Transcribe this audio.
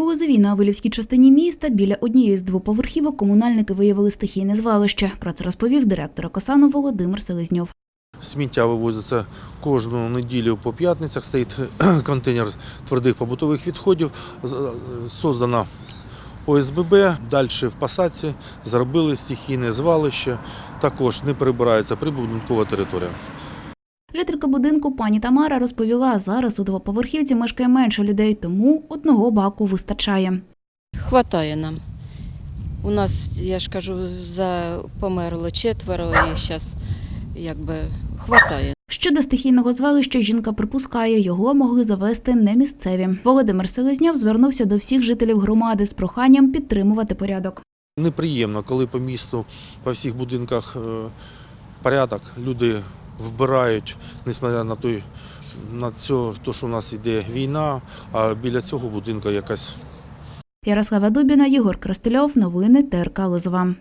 У Лозовій на Авилівській частині міста біля однієї з двоповерхівок комунальники виявили стихійне звалище. Про це розповів директор Окосану Володимир Селезньов. Сміття вивозиться кожну неділю по п'ятницях. Стоїть контейнер твердих побутових відходів. Создана ОСББ. Далі в посадці зробили стихійне звалище. Також не прибирається прибудинкова територія. Жителька будинку пані Тамара розповіла, зараз у двоповерхівці мешкає менше людей, тому одного баку вистачає. Хватає нам. У нас, я ж кажу, за померло четверо і зараз якби хватає. Щодо стихійного звалища, жінка припускає, його могли завести не місцеві. Володимир Селезньов звернувся до всіх жителів громади з проханням підтримувати порядок. Неприємно, коли по місту, по всіх будинках е, порядок, люди вбирають, несмотря на той, на це, то, що у нас йде війна, а біля цього будинку якась Ярослава Дубіна, Єгор Крастельов. Новини ТРК Лозова.